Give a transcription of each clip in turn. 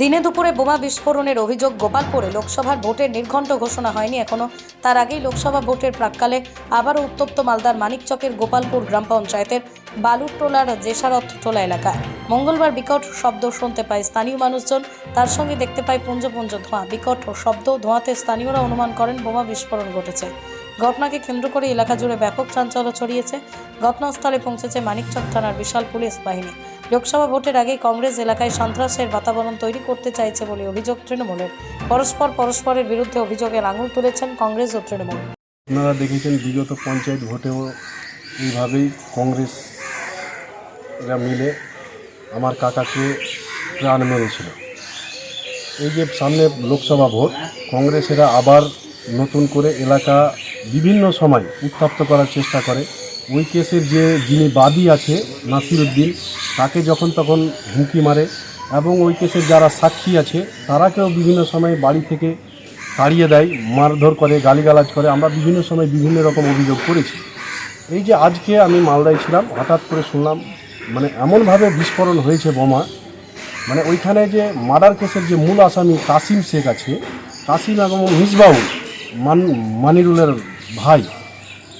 দিনে দুপুরে বোমা বিস্ফোরণের অভিযোগ গোপালপুরে। লোকসভার ভোটের নির্ঘণ্ট ঘোষণা হয়নি এখনও। তার আগেই লোকসভা ভোটের প্রাককালে আবারও উত্তপ্ত মালদার মানিকচকের গোপালপুর গ্রাম পঞ্চায়েতের বালুরটোলার জেসারথ টোলা এলাকায়। মঙ্গলবার বিকট শব্দ শুনতে পায় স্থানীয় মানুষজন। তার সঙ্গে দেখতে পায় পুঞ্জ পুঞ্জ ধোঁয়া। বিকট শব্দ ধোঁয়াতে স্থানীয়রা অনুমান করেন বোমা বিস্ফোরণ ঘটেছে। ঘটনাকে কেন্দ্র করে এলাকা জুড়ে ব্যাপক চাঞ্চল্য ছড়িয়েছে। ঘটনাস্থলে পৌঁছেছে মানিকচক থানার বিশাল পুলিশ বাহিনী। লোকসভা ভোটের আগেই কংগ্রেস এলাকায় সন্ত্রাসের বাতাবরণ তৈরি করতে চাইছে বলে অভিযোগ তৃণমূলের। পরস্পর পরস্পরের বিরুদ্ধে অভিযোগের আঙুল তুলেছেন কংগ্রেস ও তৃণমূল। আপনারা দেখেছেন বিগত পঞ্চায়েত ভোটেও এইভাবেই কংগ্রেসরা মিলে আমার কাকাকে প্রাণ মেরেছিল। এই যে সামনে লোকসভা ভোট, কংগ্রেসেরা আবার নতুন করে এলাকা বিভিন্ন সময় উত্তপ্ত করার চেষ্টা করে। ওই কেসের যে যিনি বাদী আছে নাসিরুদ্দিন তাকে যখন তখন হুমকি মারে এবং ওই কেসের যারা সাক্ষী আছে, তারাকেও বিভিন্ন সময় বাড়ি থেকে তাড়িয়ে দেয়, মারধর করে, গালিগালাজ করে। আমরা বিভিন্ন সময় বিভিন্ন রকম অভিযোগ করেছি। এই যে আজকে আমি মালদায় ছিলাম, হঠাৎ করে শুনলাম মানে এমনভাবে বিস্ফোরণ হয়েছে বোমা। মানে ওইখানে যে মার্ডার কেসের যে মূল আসামি কাসিম শেখ আছে, কাসিম এবং মিসবাউল মান মানিরুলের ভাই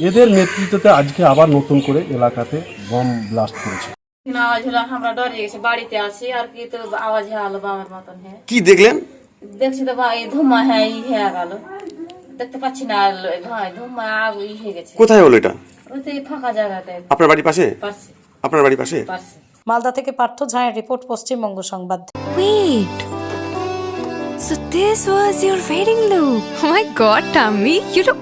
এদের নেতৃত্বে আজকে আবার নতুন করে এলাকাতে বম ব্লাস্ট করেছে। না আওয়াজ হলো আমরা ডরে গেছি বাড়িতে আছি আর কি তো আওয়াজ হলো বাবার মতন হ্যাঁ। কি দেখলেন? দেখছি তো এই ধুমা হ্যাঁ ই হয়ে গেল। দেখতে পাচ্ছি না হ্যাঁ ধুমা আগ ই হয়ে গেছে। কোথায় হলো এটা? ওই এই ফাঁকা জায়গাতে। আপনার বাড়ির পাশে? পারছে আপনার বাড়ির পাশে? পারছে মালদা থেকে পার্থ ঝায়ের রিপোর্ট পশ্চিমবঙ্গ সংবাদ। Wait. So this was your wedding look. Oh my god, Tammy, you look